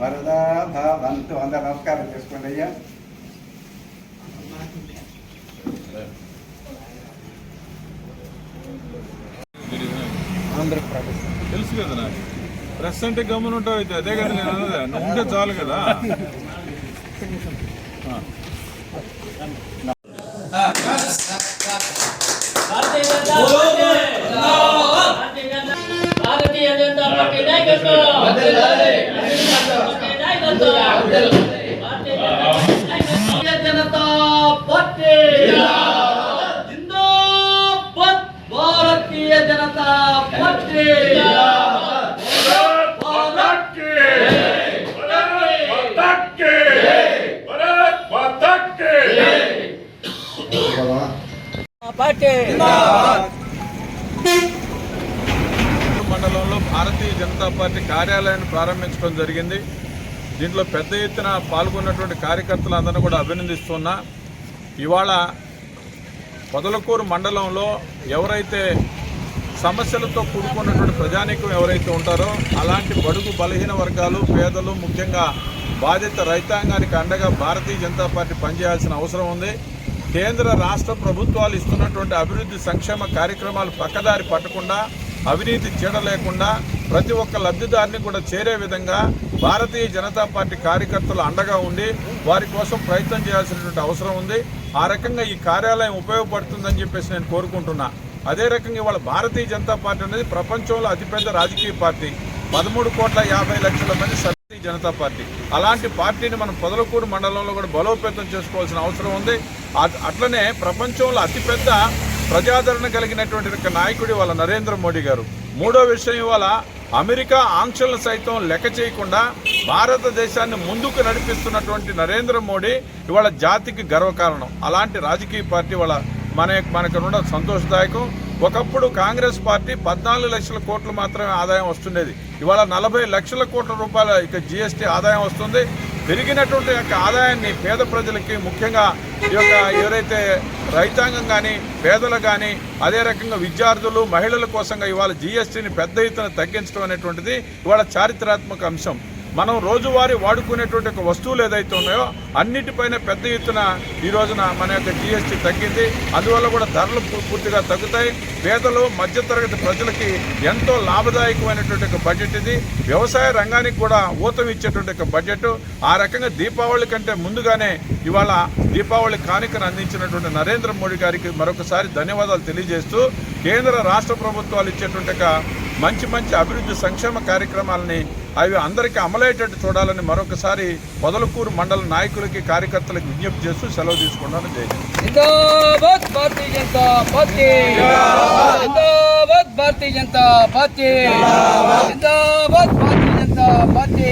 వరదా భవంతు అందరు నమస్కారం చేసుకోండి అయ్యా ఆంధ్రప్రదేశ్ తెలుసు కదా నాకు. ప్రెస్ అంటే గమ్మున ఉంటావు అయితే అదే కదా నేను నువ్వు ఉంటే చాలు కదా. భారతీయ మండలంలో భారతీయ జనతా పార్టీ కార్యాలయాన్ని ప్రారంభించడం జరిగింది. దీంట్లో పెద్ద ఎత్తున పాల్గొన్నటువంటి కార్యకర్తలందరినీ కూడా అభినందిస్తున్నా. ఇవాళ పొదలకూరు మండలంలో ఎవరైతే సమస్యలతో కూడుకున్నటువంటి ప్రజానీకం ఎవరైతే ఉంటారో అలాంటి బడుగు బలహీన వర్గాలు పేదలు ముఖ్యంగా బాధిత రైతాంగానికి అండగా భారతీయ జనతా పార్టీ పనిచేయాల్సిన అవసరం ఉంది. కేంద్ర రాష్ట్ర ప్రభుత్వాలు ఇస్తున్నటువంటి అభివృద్ధి సంక్షేమ కార్యక్రమాలు పక్కదారి పట్టకుండా అవినీతి చీడ లేకుండా ప్రతి ఒక్క లబ్ధిదారిని కూడా చేరే విధంగా భారతీయ జనతా పార్టీ కార్యకర్తలు అండగా ఉండి వారి కోసం ప్రయత్నం చేయాల్సినటువంటి అవసరం ఉంది. ఆ రకంగా ఈ కార్యాలయం ఉపయోగపడుతుందని చెప్పేసి నేను కోరుకుంటున్నా. అదే రకంగా ఇవాళ భారతీయ జనతా పార్టీ అనేది ప్రపంచంలో అతిపెద్ద రాజకీయ పార్టీ. పదమూడు కోట్ల యాభై లక్షల మంది భారతీయ జనతా పార్టీ. అలాంటి పార్టీని మనం పొదలకూరు మండలంలో కూడా బలోపేతం చేసుకోవాల్సిన అవసరం ఉంది. అట్- అట్లనే ప్రపంచంలో అతిపెద్ద ప్రజాదరణ కలిగినటువంటి ఒక నాయకుడు వాళ్ళ నరేంద్ర మోడీ గారు. మూడో విషయం ఇవాళ అమెరికా ఆంక్షలను సైతం లెక్క చేయకుండా భారతదేశాన్ని ముందుకు నడిపిస్తున్నటువంటి నరేంద్ర మోడీ ఇవాళ జాతికి గర్వకారణం. అలాంటి రాజకీయ పార్టీ వాళ్ళ మన మనకు సంతోషదాయకం. ఒకప్పుడు కాంగ్రెస్ పార్టీ పద్నాలుగు లక్షల కోట్లు మాత్రమే ఆదాయం వస్తుండేది. ఇవాళ నలభై లక్షల కోట్ల రూపాయల ఇక జిఎస్టీ ఆదాయం వస్తుంది. పెరిగినటువంటి యొక్క ఆదాయాన్ని పేద ప్రజలకి ముఖ్యంగా ఈ యొక్క ఎవరైతే రైతాంగం కానీ పేదలు కానీ అదే రకంగా విద్యార్థులు మహిళల కోసంగా ఇవాళ జిఎస్టీని పెద్ద ఎత్తున తగ్గించడం అనేటువంటిది ఇవాళ చారిత్రాత్మక అంశం. మనం రోజువారీ వాడుకునేటువంటి ఒక వస్తువులు ఏదైతే ఉన్నాయో అన్నిటిపైన పెద్ద ఎత్తున ఈ రోజున మన యొక్క జిఎస్టీ తగ్గింది. అందువల్ల కూడా ధరలు పూర్తిగా తగ్గుతాయి. పేదలు మధ్యతరగతి ప్రజలకి ఎంతో లాభదాయకమైనటువంటి ఒక బడ్జెట్ ఇది. వ్యవసాయ రంగానికి కూడా ఊతం ఇచ్చేటువంటి ఒక బడ్జెట్ ఆ రకంగా దీపావళి కంటే ముందుగానే ఇవాళ దీపావళి కానుకను అందించినటువంటి నరేంద్ర మోడీ గారికి మరొకసారి ధన్యవాదాలు తెలియజేస్తూ కేంద్ర రాష్ట్ర ప్రభుత్వాలు ఇచ్చేటువంటి మంచి మంచి అభివృద్ధి సంక్షేమ కార్యక్రమాలని అవి అందరికీ అమలయ్యేటట్టు చూడాలని మరొకసారి పొదలకూరు మండల నాయకులకి కార్యకర్తలకు విజ్ఞప్తి చేస్తూ సెలవు భారతీయ జనతా పార్టీ.